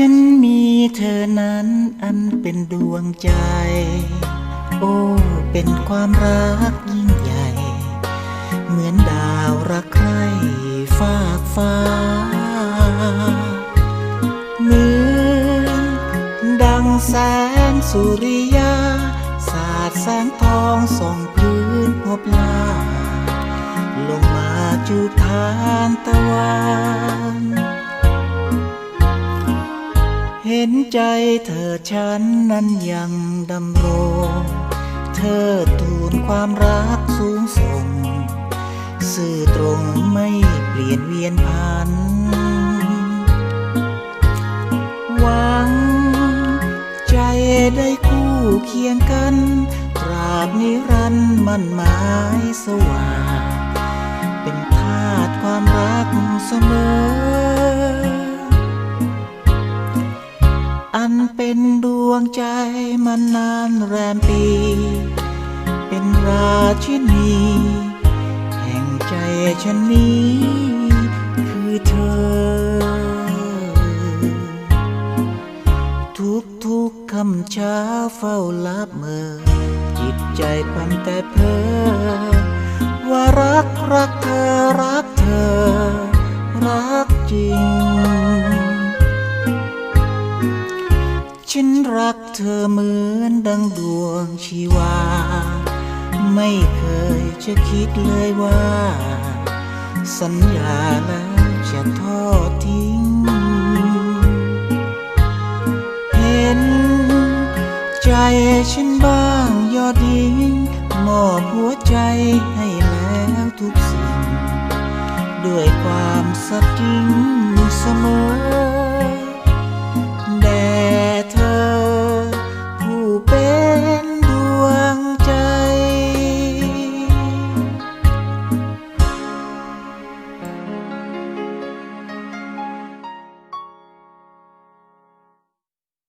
ฉันมีเธอนั้นอันเป็นดวงใจ โอ้ เป็นความรักยิ่งใหญ่ เหมือนดาวรักใครฟากฟ้า เหมือนดังแสงสุริยา สาดแสงทองส่องพื้นพบลา ลงมาจูบทานตะวัน เห็นใจเธอฉันนั้นยังดำรง เธอทูลความรักสูงส่ง สื่อตรงไม่เปลี่ยนเวียนพัน หวัง ใจได้คู่เคียงกัน ตราบนิรันดร์มันหมายสว่าง เป็นทาสความรักเสมอ อันเป็นดวงใจมานานแรมปี เป็นราชินี แห่งใจฉันนี้ คือเธอ ทุกทุกๆคำเช้าเฝ้าลับเมอจิตใจพันแต่เพ้อว่ารักรัก ฉันรักเธอเหมือนดังดวงชีวา ไม่เคยจะคิดเลยว่า สัญญาแล้วจะทอดทิ้ง เห็น ใจฉันบ้างยอดยิงมอบหัวใจให้แล้วทุกสิ่ง ด้วยความสัตย์จริงเสมอ